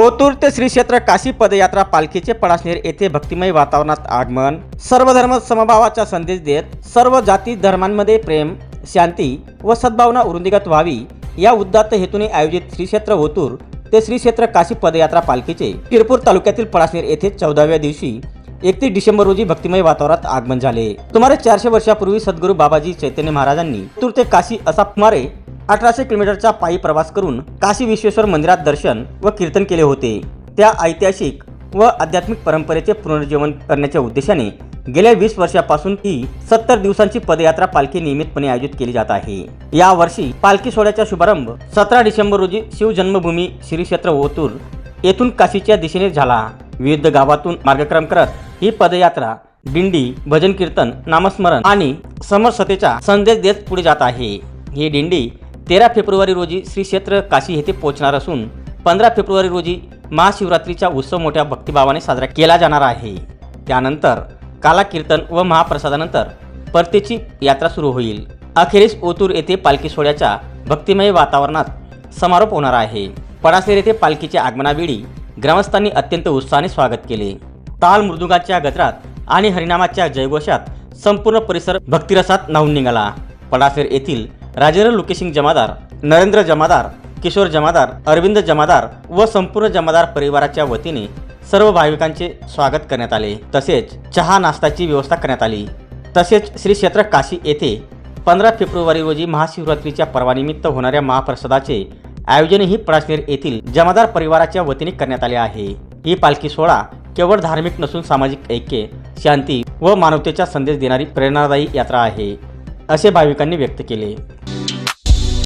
ओतूर ते श्री क्षेत्र काशी पदयात्रा पालखीचे पडासनेर येथे भक्तिमय वातावरणात आगमन. सर्व धर्म समभावाचा संदेश देत सर्व जाती धर्मांमध्ये प्रेम शांती व सद्भावना वृंदिगत व्हावी या उद्दात्त हेतूने आयोजित श्री क्षेत्र ओतूर ते श्री क्षेत्र काशी पदयात्रा पालखीचे शिरपूर तालुक्यातील पडासनेर येथे चौदाव्या दिवशी एकतीस डिसेंबर रोजी भक्तिमय वातावरणात आगमन झाले. सुमारे चारशे वर्षापूर्वी सद्गुरू बाबाजी चैतन्य महाराजांनी तुर ते काशी असा सुमारे अठराशे किलोमीटरचा पायी प्रवास करून काशी विश्वेश्वर मंदिरात दर्शन व कीर्तन केले होते. त्या ऐतिहासिक व आध्यात्मिक परंपरेचे पुनर्जीवन करण्याच्या उद्देशाने गेल्या वीस वर्षापासून ही सत्तर दिवसांची पदयात्रा पालखी नियमितपणे आयोजित केली जात आहे. या वर्षी पालखी सोहळ्याचा शुभारंभ सतरा डिसेंबर रोजी शिवजन्मभूमी श्री क्षेत्र ओतूर येथून काशीच्या दिशेने झाला. विविध गावातून मार्गक्रम करत ही पदयात्रा दिंडी भजन कीर्तन नामस्मरण आणि समरसतेचा संदेश देत पुढे जात आहे. ही दिंडी तेरा फेब्रुवारी रोजी श्री क्षेत्र काशी येथे पोहोचणार असून पंधरा फेब्रुवारी रोजी महाशिवरात्रीचा उत्सव मोठ्या भक्तिभावाने साजरा केला जाणार आहे. त्यानंतर काला कीर्तन व महाप्रसादानंतर परतीची यात्रा सुरू होईल. अखेरीस ओतूर येथे पालखी सोहळ्याच्या भक्तिमय वातावरणात समारोप होणार आहे. पडासेर येथे पालखीच्या आगमनावेळी ग्रामस्थांनी अत्यंत उत्साहाने स्वागत केले. ताल मृदुंगाच्या गजरात आणि हरिनामाच्या जयघोषात संपूर्ण परिसर भक्तिरसात न्हावून निघाला. पडासेर येथील राजेंद्र लुकेसिंग जमादार नरेंद्र जमादार किशोर जमादार अरविंद जमादार व संपूर्ण जमादार परिवाराच्या वतीने सर्व भाविकांचे स्वागत करण्यात आले. तसेच चहा नाश्ताची व्यवस्था करण्यात आली. तसेच श्री क्षेत्र काशी येथे पंधरा फेब्रुवारी रोजी महाशिवरात्रीच्या पर्वानिमित्त होणाऱ्या महाप्रसादाचे आयोजनही प्रश्नेर येथील जमादार परिवाराच्या वतीने करण्यात आले आहे. ही पालखी सोहळा केवळ धार्मिक नसून सामाजिक ऐक्य शांती व मानवतेचा संदेश देणारी प्रेरणादायी यात्रा आहे असे भाविकांनी व्यक्त केले.